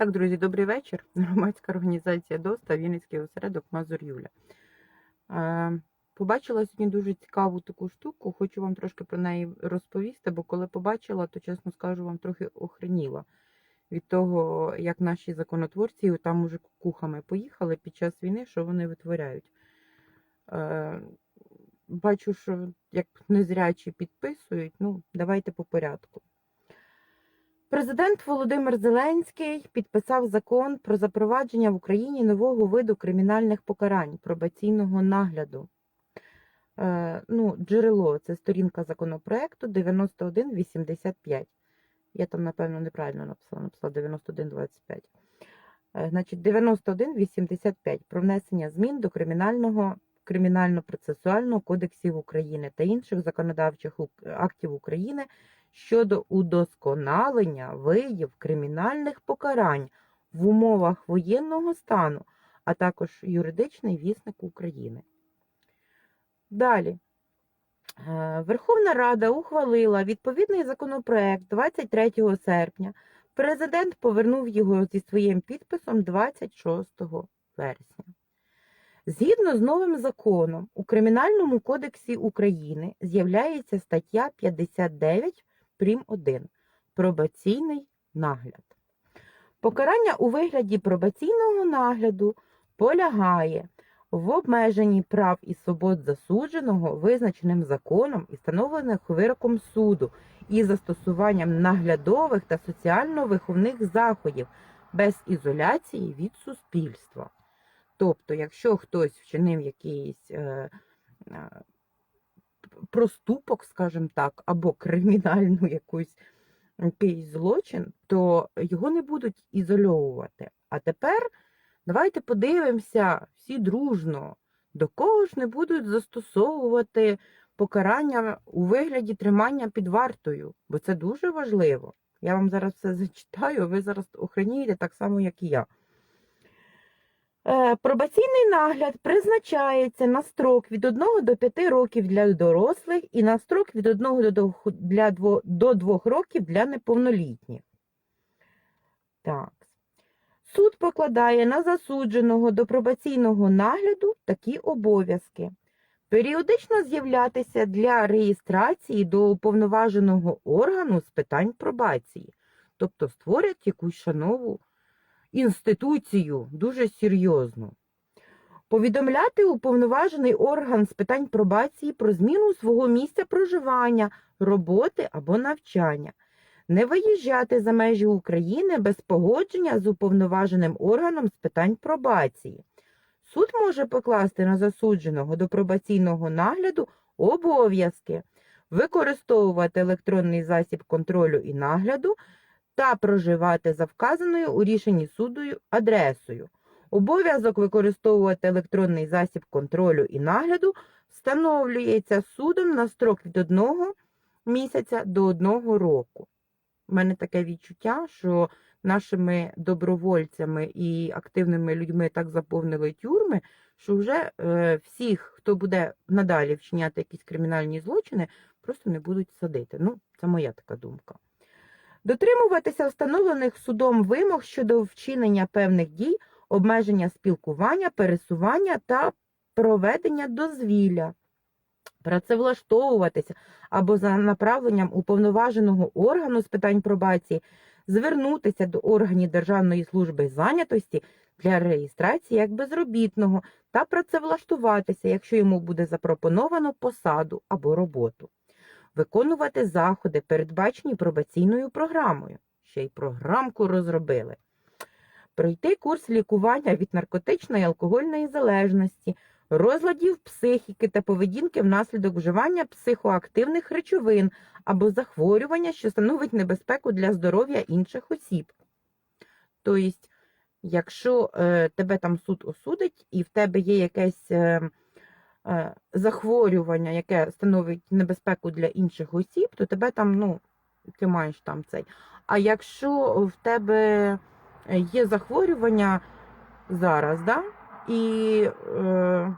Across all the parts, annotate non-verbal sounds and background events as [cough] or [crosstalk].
Так, друзі, добрий вечір. [laughs] Громадська організація ДОСТА, Вінницький осередок Мазур Юля. Е, побачила сьогодні дуже цікаву таку штуку, хочу вам трошки про неї розповісти, бо коли побачила, то чесно скажу, вам трохи охреніла від того, як наші законотворці там уже кукухами поїхали під час війни, що вони витворяють. Е, бачу, що як незрячі підписують, ну, давайте по порядку. Президент Володимир Зеленський підписав закон про запровадження в Україні нового виду кримінальних покарань пробаційного нагляду. Е, ну, джерело це сторінка законопроекту 9185. Я там, напевно, неправильно написала, написала 9125. Е, значить, 9185 про внесення змін до кримінального кримінально-процесуального кодексів України та інших законодавчих актів України щодо удосконалення видів кримінальних покарань в умовах воєнного стану, а також юридичний вісник України. Далі. Е, Верховна Рада ухвалила відповідний законопроект 23 серпня. Президент повернув його зі своїм підписом 26 вересня. Згідно з новим законом, у Кримінальному кодексі України з'являється стаття 59 прим. 1 пробаційний нагляд. Покарання у вигляді пробаційного нагляду полягає в обмеженні прав і свобод засудженого, визначеним законом і встановлених вироком суду, і застосуванням наглядових та соціально-виховних заходів без ізоляції від суспільства. Тобто, якщо хтось вчинив якийсь е, е, проступок, скажімо так, або кримінальну якусь якийсь злочин, то його не будуть ізольовувати. А тепер давайте подивимося всі дружно, до кого ж не будуть застосовувати покарання у вигляді тримання під вартою, бо це дуже важливо. Я вам зараз все зачитаю, ви зараз охренієте так само, як і я. Е, Пробаційний нагляд призначається на строк від 1 до 5 років для дорослих і на строк від 1 до 2, до 2 років для неповнолітніх. Так. Суд покладає на засудженого до пробаційного нагляду такі обов'язки. Періодично з'являтися для реєстрації до уповноваженого органу з питань пробації, тобто створять якусь шанову інституцію дуже серйозну. Повідомляти уповноважений орган з питань пробації про зміну свого місця проживання, роботи або навчання. Не виїжджати за межі України без погодження з уповноваженим органом з питань пробації. Суд може покласти на засудженого до пробаційного нагляду обов'язки використовувати електронний засіб контролю і нагляду та проживати за вказаною у рішенні суду адресою. Обов'язок використовувати електронний засіб контролю і нагляду встановлюється судом на строк від одного місяця до одного року. У мене таке відчуття, що нашими добровольцями і активними людьми так заповнили тюрми, що вже е, всіх, хто буде надалі вчиняти якісь кримінальні злочини, просто не будуть садити. Ну, це моя така думка. Дотримуватися встановлених судом вимог щодо вчинення певних дій, обмеження спілкування, пересування та проведення дозвілля. Працевлаштовуватися або за направленням уповноваженого органу з питань пробації звернутися до органів Державної служби зайнятості для реєстрації як безробітного та працевлаштуватися, якщо йому буде запропоновано посаду або роботу виконувати заходи, передбачені пробаційною програмою. Ще й програмку розробили. Пройти курс лікування від наркотичної алкогольної залежності, розладів психіки та поведінки внаслідок вживання психоактивних речовин або захворювання, що становить небезпеку для здоров'я інших осіб. Тобто, якщо е, тебе там суд осудить і в тебе є якесь е, захворювання, яке становить небезпеку для інших осіб, то тебе там, ну, ти маєш там цей. А якщо в тебе є захворювання зараз, да? і е,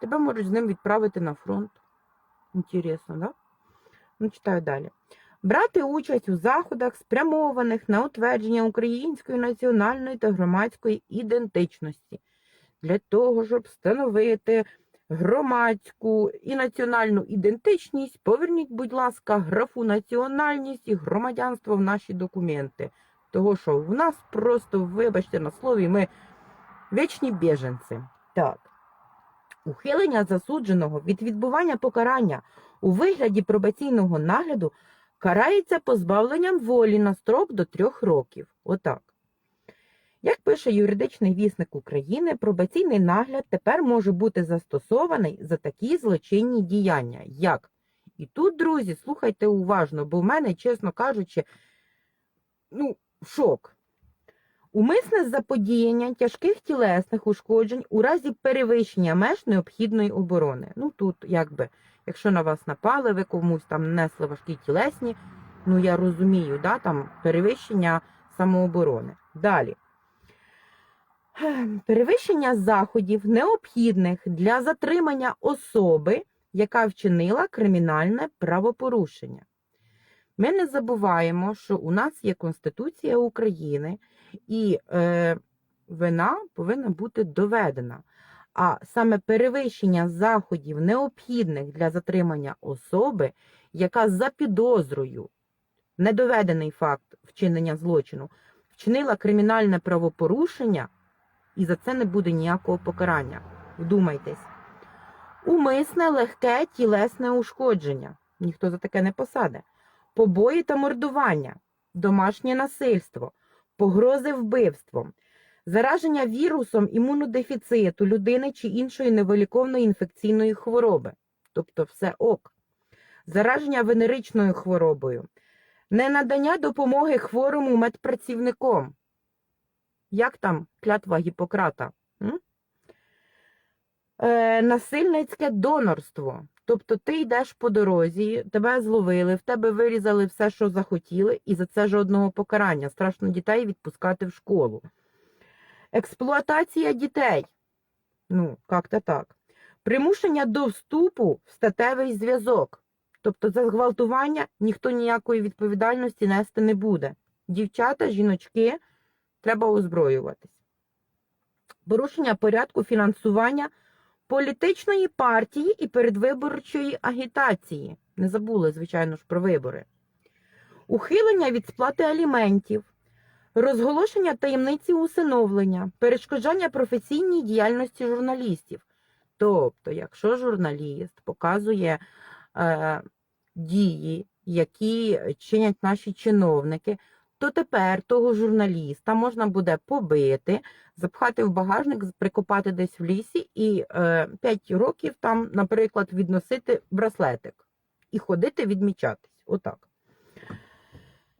тебе можуть з ним відправити на фронт. Інтересно, да? Ну, читаю далі. брати участь у заходах, спрямованих на утвердження української національної та громадської ідентичності, для того, щоб встановити громадську і національну ідентичність, поверніть, будь ласка, графу національність і громадянство в наші документи. Того, що в нас просто, вибачте на слові, ми вічні біженці. Так. Ухилення засудженого від відбування покарання у вигляді пробаційного нагляду карається позбавленням волі на строк до трьох років. Отак. Як пише юридичний вісник України, пробаційний нагляд тепер може бути застосований за такі злочинні діяння, як. І тут, друзі, слухайте уважно, бо в мене, чесно кажучи, ну, шок. Умисне заподіяння тяжких тілесних ушкоджень у разі перевищення меж необхідної оборони. Ну тут, якби, якщо на вас напали, ви комусь там нанесли важкі тілесні, ну я розумію, да, там перевищення самооборони. Далі. Перевищення заходів необхідних для затримання особи, яка вчинила кримінальне правопорушення. Ми не забуваємо, що у нас є Конституція України, і е, вина повинна бути доведена. А саме перевищення заходів необхідних для затримання особи, яка за підозрою, недоведений факт вчинення злочину, вчинила кримінальне правопорушення, і за це не буде ніякого покарання. Вдумайтесь. Умисне легке тілесне ушкодження. Ніхто за таке не посаде. Побої та мордування, домашнє насильство, погрози вбивством, зараження вірусом імунодефіциту людини чи іншої невиліковної інфекційної хвороби, тобто все ок, зараження венеричною хворобою, ненадання допомоги хворому медпрацівником. Як там клятва Гіппократа? Е, насильницьке донорство. Тобто ти йдеш по дорозі, тебе зловили, в тебе вирізали все, що захотіли, і за це жодного покарання. Страшно дітей відпускати в школу. Експлуатація дітей. Ну, як-то так. Примушення до вступу в статевий зв'язок. Тобто за зґвалтування ніхто ніякої відповідальності нести не буде. Дівчата, жіночки, треба озброюватись. Порушення порядку фінансування політичної партії і передвиборчої агітації. Не забули, звичайно ж, про вибори. Ухилення від сплати аліментів, розголошення таємниці усиновлення, перешкоджання професійній діяльності журналістів. Тобто, якщо журналіст показує е, дії, які чинять наші чиновники, то тепер того журналіста можна буде побити, запхати в багажник, прикопати десь в лісі і е, 5 років там, наприклад, відносити браслетик і ходити відмічатись. Отак.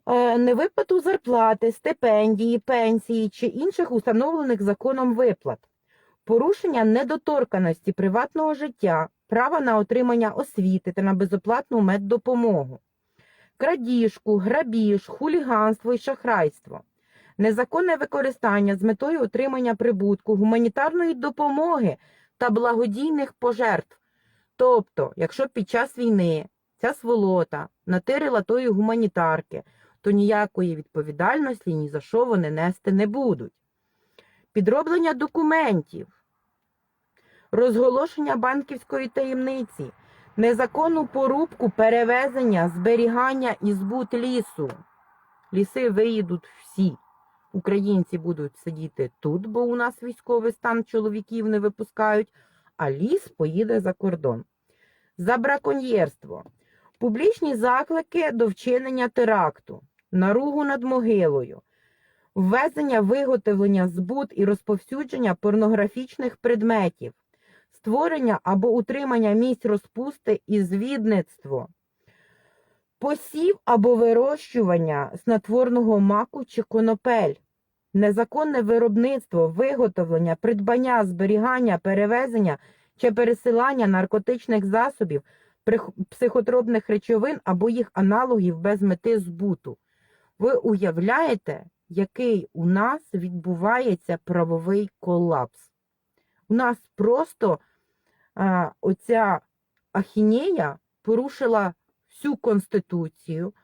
Е, невиплату зарплати, стипендії, пенсії чи інших установлених законом виплат, порушення недоторканості приватного життя, права на отримання освіти та на безоплатну меддопомогу крадіжку, грабіж, хуліганство і шахрайство, незаконне використання з метою отримання прибутку, гуманітарної допомоги та благодійних пожертв. Тобто, якщо під час війни ця сволота натирила тої гуманітарки, то ніякої відповідальності ні за що вони нести не будуть. Підроблення документів, розголошення банківської таємниці, незаконну порубку, перевезення, зберігання і збут лісу. Ліси виїдуть всі. Українці будуть сидіти тут, бо у нас військовий стан чоловіків не випускають, а ліс поїде за кордон. За браконьєрство. Публічні заклики до вчинення теракту, наругу над могилою, ввезення, виготовлення, збут і розповсюдження порнографічних предметів, створення або утримання місць розпусти і звідництво, посів або вирощування снотворного маку чи конопель, незаконне виробництво, виготовлення, придбання, зберігання, перевезення чи пересилання наркотичних засобів, психотропних речовин або їх аналогів без мети збуту. Ви уявляєте, який у нас відбувається правовий колапс? У нас просто оця ахінея порушила всю Конституцію,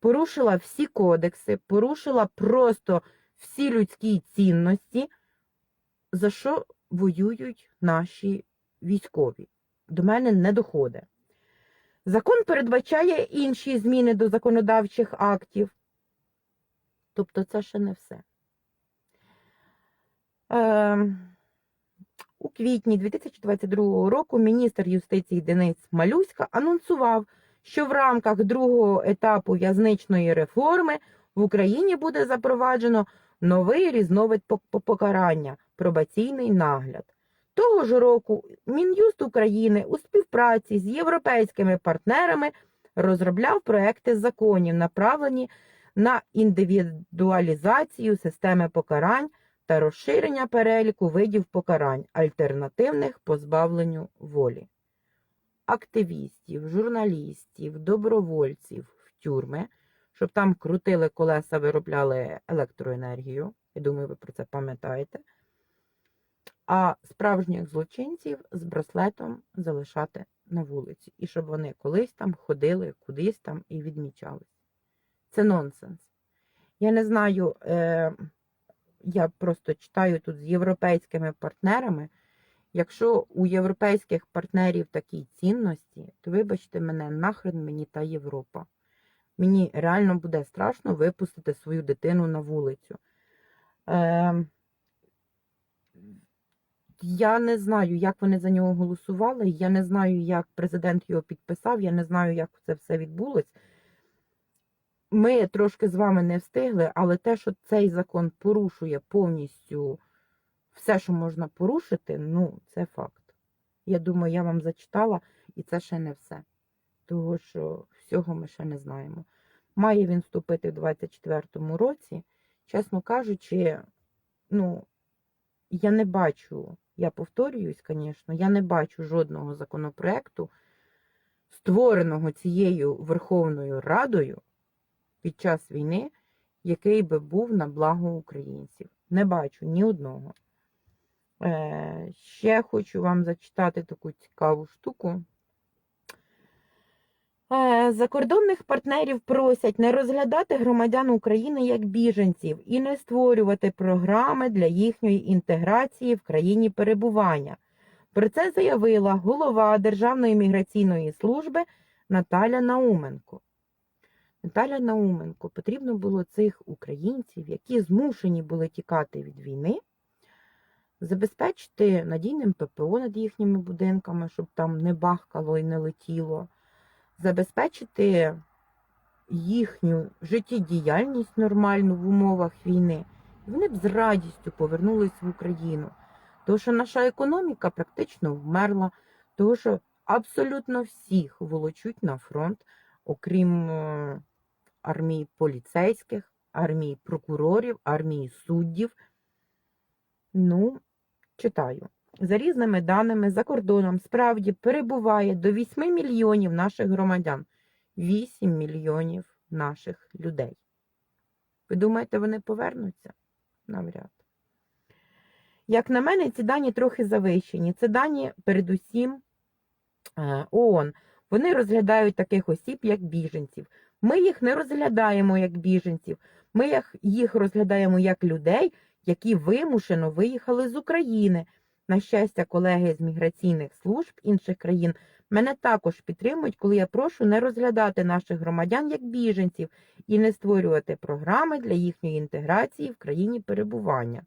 порушила всі кодекси, порушила просто всі людські цінності, за що воюють наші військові. До мене не доходить. Закон передбачає інші зміни до законодавчих актів. Тобто це ще не все. Е, у квітні 2022 року міністр юстиції Денис Малюська анонсував, що в рамках другого етапу в'язничної реформи в Україні буде запроваджено новий різновид покарання пробаційний нагляд. Того ж року Мін'юст України у співпраці з європейськими партнерами розробляв проекти законів, направлені на індивідуалізацію системи покарань та розширення переліку видів покарань, альтернативних позбавленню волі. Активістів, журналістів, добровольців в тюрми, щоб там крутили колеса, виробляли електроенергію. Я думаю, ви про це пам'ятаєте. А справжніх злочинців з браслетом залишати на вулиці. І щоб вони колись там ходили, кудись там і відмічались. Це нонсенс. Я не знаю, е, я просто читаю тут з європейськими партнерами. Якщо у європейських партнерів такі цінності, то вибачте мене, нахрен мені та Європа. Мені реально буде страшно випустити свою дитину на вулицю. Е, я не знаю, як вони за нього голосували. Я не знаю, як президент його підписав. Я не знаю, як це все відбулось. Ми трошки з вами не встигли, але те, що цей закон порушує повністю все, що можна порушити, ну, це факт. Я думаю, я вам зачитала, і це ще не все. Того що всього ми ще не знаємо. Має він вступити в 24-му році. Чесно кажучи, ну, я не бачу, я повторююсь, звісно, я не бачу жодного законопроекту, створеного цією Верховною Радою під час війни, який би був на благо українців. Не бачу ні одного. Е, ще хочу вам зачитати таку цікаву штуку. Е, Закордонних партнерів просять не розглядати громадян України як біженців і не створювати програми для їхньої інтеграції в країні перебування. Про це заявила голова Державної міграційної служби Наталя Науменко. Наталя Науменко, потрібно було цих українців, які змушені були тікати від війни, забезпечити надійним ППО над їхніми будинками, щоб там не бахкало і не летіло, забезпечити їхню життєдіяльність нормальну в умовах війни. І вони б з радістю повернулись в Україну. Тому що наша економіка практично вмерла, тому що абсолютно всіх волочуть на фронт, окрім е, армії поліцейських, армії прокурорів, армії суддів. Ну, читаю. За різними даними, за кордоном справді перебуває до 8 мільйонів наших громадян. 8 мільйонів наших людей. Ви думаєте, вони повернуться? Навряд. Як на мене, ці дані трохи завищені. Це дані, передусім, е, ООН. Вони розглядають таких осіб, як біженців. Ми їх не розглядаємо як біженців, ми їх- розглядаємо як людей, які вимушено виїхали з України. На щастя, колеги з міграційних служб інших країн мене також підтримують, коли я прошу не розглядати наших громадян як біженців і не створювати програми для їхньої інтеграції в країні перебування.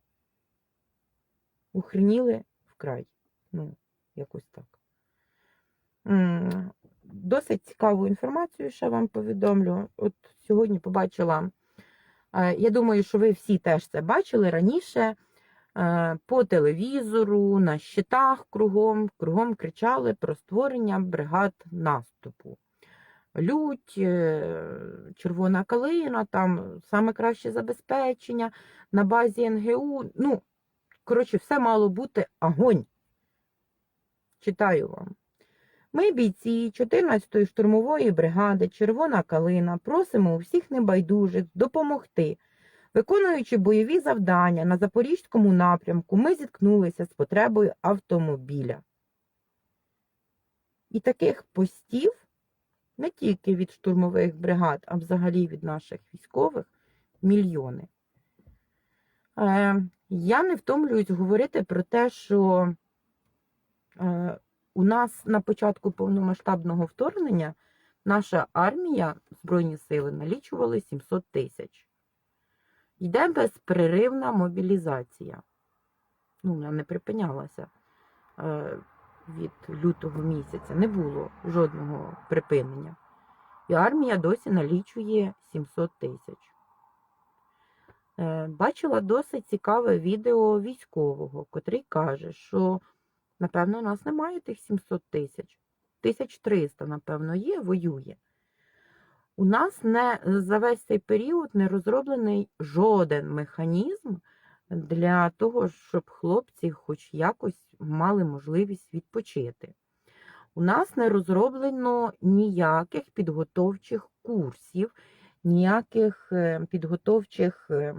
Ухреніли вкрай. Ну, якось так. Досить цікаву інформацію ще вам повідомлю. От сьогодні побачила, е, я думаю, що ви всі теж це бачили раніше. е, По телевізору, на щитах кругом, кругом кричали про створення бригад наступу. Лють, е, червона калина, там саме краще забезпечення на базі НГУ. Ну, коротше, все мало бути огонь. Читаю вам. Ми, бійці 14-ї штурмової бригади Червона калина, просимо у всіх небайдужих допомогти. Виконуючи бойові завдання на Запорізькому напрямку, ми зіткнулися з потребою автомобіля. І таких постів не тільки від штурмових бригад, а взагалі від наших військових мільйони. Е, я не втомлююсь говорити про те, що е, у нас на початку повномасштабного вторгнення наша армія, Збройні сили, налічували 700 тисяч. Йде безперервна мобілізація. Ну, вона не припинялася е, від лютого місяця. Не було жодного припинення. І армія досі налічує 700 тисяч. Е, Бачила досить цікаве відео військового, котрий каже, що, напевно, у нас немає тих 700 тисяч. 1300, напевно, є, воює. У нас не за весь цей період не розроблений жоден механізм для того, щоб хлопці хоч якось мали можливість відпочити. У нас не розроблено ніяких підготовчих курсів, ніяких е, підготовчих е,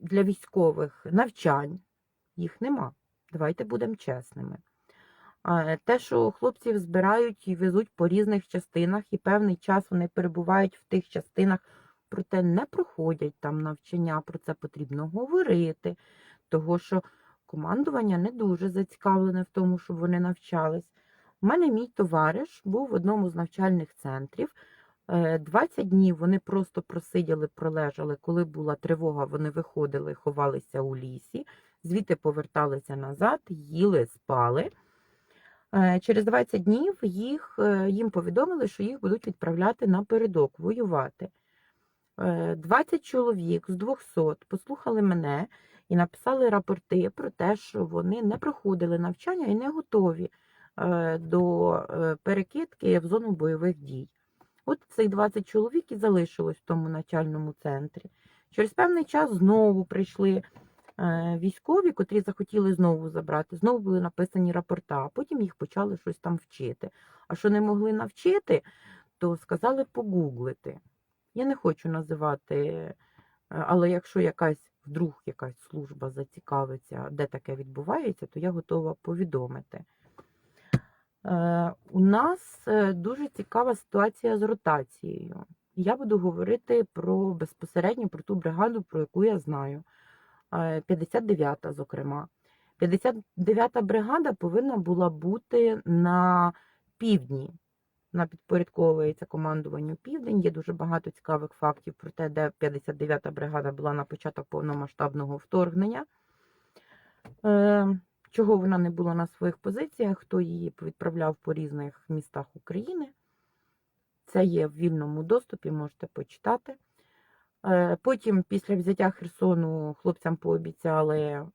для військових навчань. Їх нема. Давайте будемо чесними. Те, що хлопців збирають і везуть по різних частинах, і певний час вони перебувають в тих частинах, проте не проходять там навчання, про це потрібно говорити, того що командування не дуже зацікавлене в тому, щоб вони навчались. У мене мій товариш був в одному з навчальних центрів. Е, 20 днів вони просто просиділи, пролежали. Коли була тривога, вони виходили, ховалися у лісі, звідти поверталися назад, їли, спали. Е, Через 20 днів їх, е, їм повідомили, що їх будуть відправляти на передок воювати. Е, 20 чоловік з 200 послухали мене і написали рапорти про те, що вони не проходили навчання і не готові е, до е, перекидки в зону бойових дій. От цих 20 чоловік і залишилось в тому навчальному центрі. Через певний час знову прийшли е, військові, котрі захотіли знову забрати. Знову були написані рапорта, а потім їх почали щось там вчити. А що не могли навчити, то сказали погуглити. Я не хочу називати, е, але якщо якась вдруг якась служба зацікавиться, де таке відбувається, то я готова повідомити. Е, У нас е, дуже цікава ситуація з ротацією. Я буду говорити про безпосередньо про ту бригаду, про яку я знаю. Е, 59-та, зокрема. 59-та бригада повинна була бути на півдні. Вона підпорядковується командуванню Південь. Є дуже багато цікавих фактів про те, де 59-та бригада була на початок повномасштабного вторгнення. Е, Чого вона не була на своїх позиціях, хто її відправляв по різних містах України. Це є в вільному доступі, можете почитати. Е, Потім, після взяття Херсону, хлопцям пообіцяли е,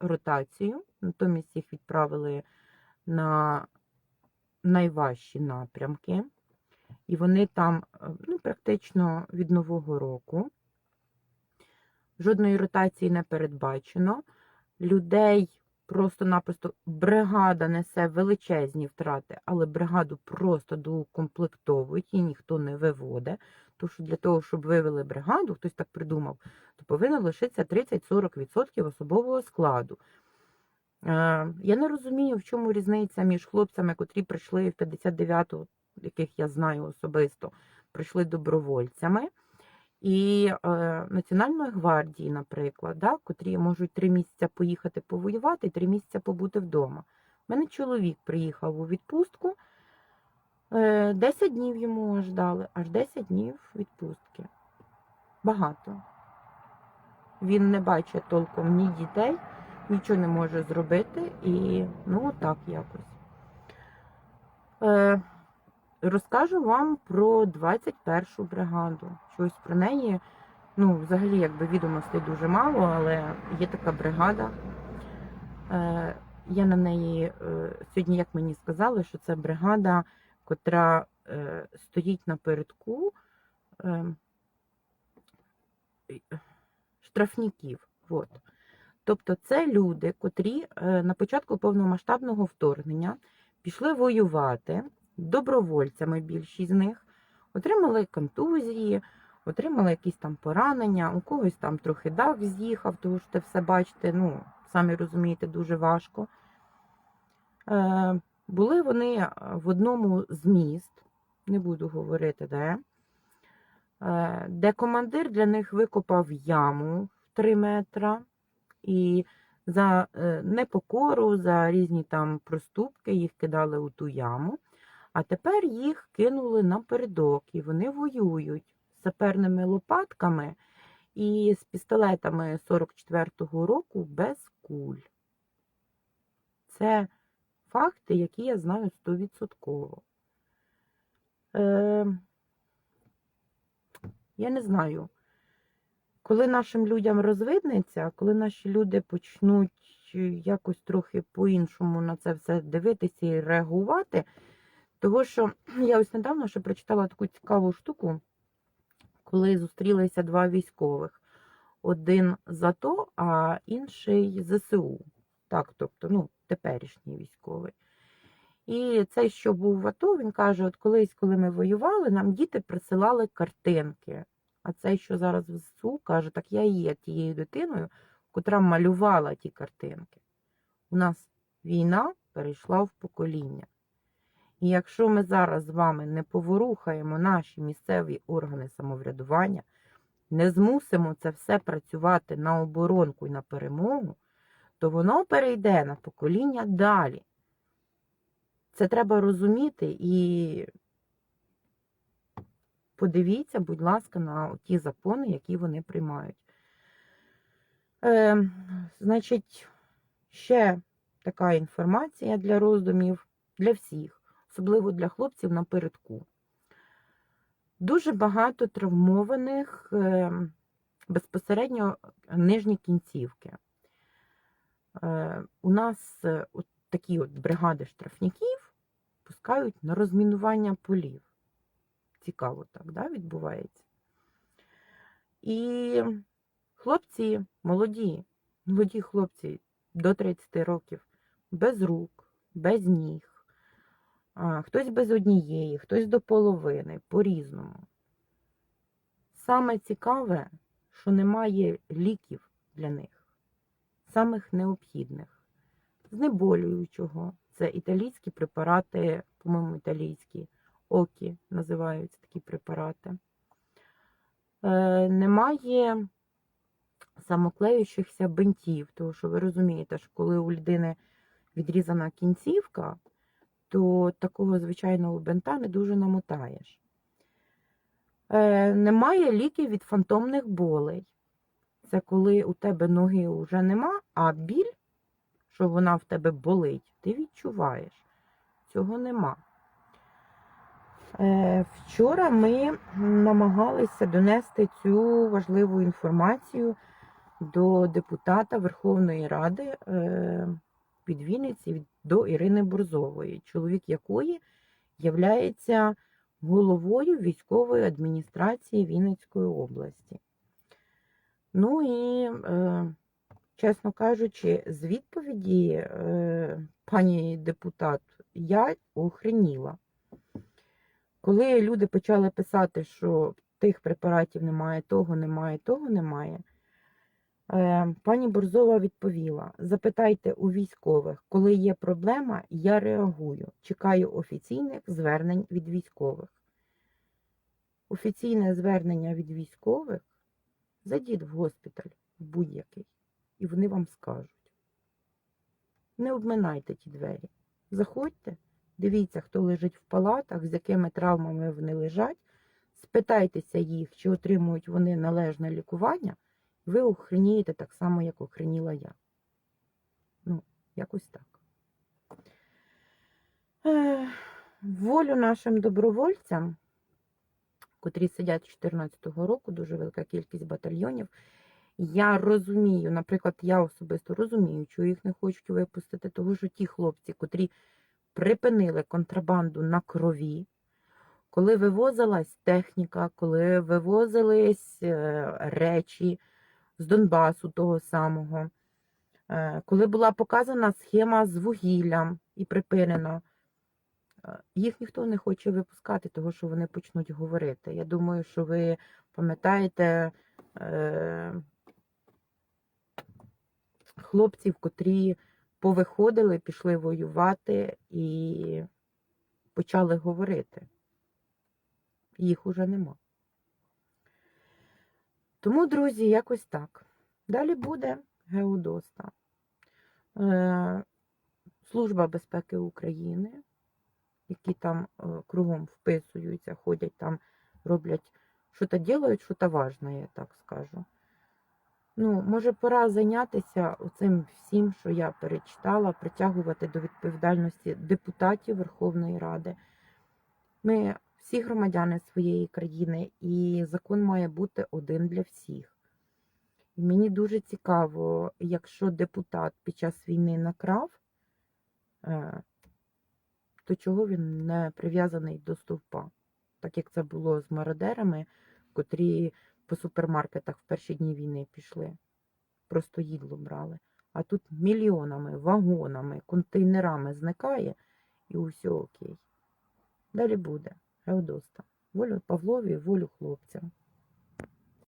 ротацію, натомість їх відправили на найважчі напрямки. І вони там е, ну, практично від Нового року. Жодної ротації не передбачено. Людей просто-напросто бригада несе величезні втрати, але бригаду просто доукомплектовують і ніхто не виводить. Тому що для того, щоб вивели бригаду, хтось так придумав, то повинно лишитися 30-40% особового складу. Е, Я не розумію, в чому різниця між хлопцями, котрі прийшли в 59-ту, яких я знаю особисто, прийшли добровольцями, і е, Національної гвардії, наприклад, да, котрі можуть три місяці поїхати повоювати і три місяці побути вдома. У мене чоловік приїхав у відпустку, е, 10 днів йому аж дали, аж 10 днів відпустки. Багато. Він не бачить толком ні дітей, нічого не може зробити, і ну так якось. Е, Розкажу вам про 21-шу бригаду. Щось про неї, ну, взагалі, якби відомостей дуже мало, але є така бригада. Е, Я на неї е, сьогодні, як мені сказали, що це бригада, котра е, стоїть напередку е, штрафників. От. Тобто це люди, котрі на початку повномасштабного вторгнення пішли воювати добровольцями, більшість з них, отримали контузії, отримали якісь там поранення, у когось там трохи дах з'їхав, тому що це все бачите, ну, самі розумієте, дуже важко. Е, Були вони е, в одному з міст, не буду говорити де, е, де командир для них викопав яму в 3 метра і за е, непокору, за різні там проступки їх кидали у ту яму. А тепер їх кинули напередок, і вони воюють з саперними лопатками і з пістолетами 44-го року без куль. Це факти, які я знаю стовідсотково. Е, я не знаю, коли нашим людям розвиднеться, коли наші люди почнуть якось трохи по-іншому на це все дивитися і реагувати, того що я ось недавно ще прочитала таку цікаву штуку, коли зустрілися два військових. Один з АТО, а інший ЗСУ. Так, тобто, ну, теперішній військовий. І цей, що був в АТО, він каже: от колись, коли ми воювали, нам діти присилали картинки. А цей, що зараз в ЗСУ, каже, так я є тією дитиною, котра малювала ті картинки. У нас війна перейшла в покоління. І якщо ми зараз з вами не поворухаємо наші місцеві органи самоврядування, не змусимо це все працювати на оборонку і на перемогу, то воно перейде на покоління далі. Це треба розуміти і подивіться, будь ласка, на ті закони, які вони приймають. Е, значить, ще така інформація для роздумів для всіх, особливо для хлопців напередку. Дуже багато травмованих е, безпосередньо нижні кінцівки. Е, у нас е, от такі от бригади штрафників пускають на розмінування полів. Цікаво так да, відбувається. І хлопці молоді, молоді хлопці до 30 років, без рук, без ніг, хтось без однієї, хтось до половини, по-різному. Саме цікаве, що немає ліків для них, самих необхідних, знеболюючого. Це італійські препарати, по-моєму, італійські окі називаються такі препарати. Е, немає самоклеючихся бинтів, тому що ви розумієте, що коли у людини відрізана кінцівка, то такого звичайного бинта не дуже намотаєш. Е, немає ліків від фантомних болей. Це коли у тебе ноги вже нема, а біль, що вона в тебе болить, ти відчуваєш. Цього нема. Е, Вчора ми намагалися донести цю важливу інформацію до депутата Верховної Ради е, від Вінниці від- до Ірини Борзової, чоловік якої являється головою військової адміністрації Вінницької області. Ну і, е, чесно кажучи, з відповіді е, пані депутат я охреніла. Коли люди почали писати, що тих препаратів немає, того немає, того немає, пані Борзова відповіла: запитайте у військових, коли є проблема, я реагую. Чекаю офіційних звернень від військових. Офіційне звернення від військових зайдіть в госпіталь в будь-який, і вони вам скажуть. Не обминайте ті двері. Заходьте, дивіться, хто лежить в палатах, з якими травмами вони лежать. Спитайтеся їх, чи отримують вони належне лікування, ви охренієте так само, як охреніла я. Ну, якось так. Волю нашим добровольцям, котрі сидять 2014 року, дуже велика кількість батальйонів. Я розумію, наприклад, я особисто розумію, чого їх не хочуть випустити, тому що ті хлопці, котрі припинили контрабанду на крові, коли вивозилась техніка, коли вивозились е, речі з Донбасу того самого, е, коли була показана схема з вугіллям і припинена, е, їх ніхто не хоче випускати, того що вони почнуть говорити. Я думаю, що ви пам'ятаєте е, хлопців, котрі повиходили, пішли воювати і почали говорити. Їх уже нема. Тому, друзі, якось так. Далі буде Геодоста. Е, Служба безпеки України, які там е, кругом вписуються, ходять там, роблять, що то делають, що то важне, я так скажу. Ну, може, пора зайнятися цим всім, що я перечитала, притягувати до відповідальності депутатів Верховної Ради. Ми всі громадяни своєї країни, і закон має бути один для всіх. І мені дуже цікаво, якщо депутат під час війни накрав, е, то чого він не прив'язаний до стовпа? Так як це було з мародерами, котрі по супермаркетах в перші дні війни пішли. Просто їдло брали. А тут мільйонами, вагонами, контейнерами зникає і усе окей. Далі буде. Геодоста. Волю Павлові, волю хлопцям.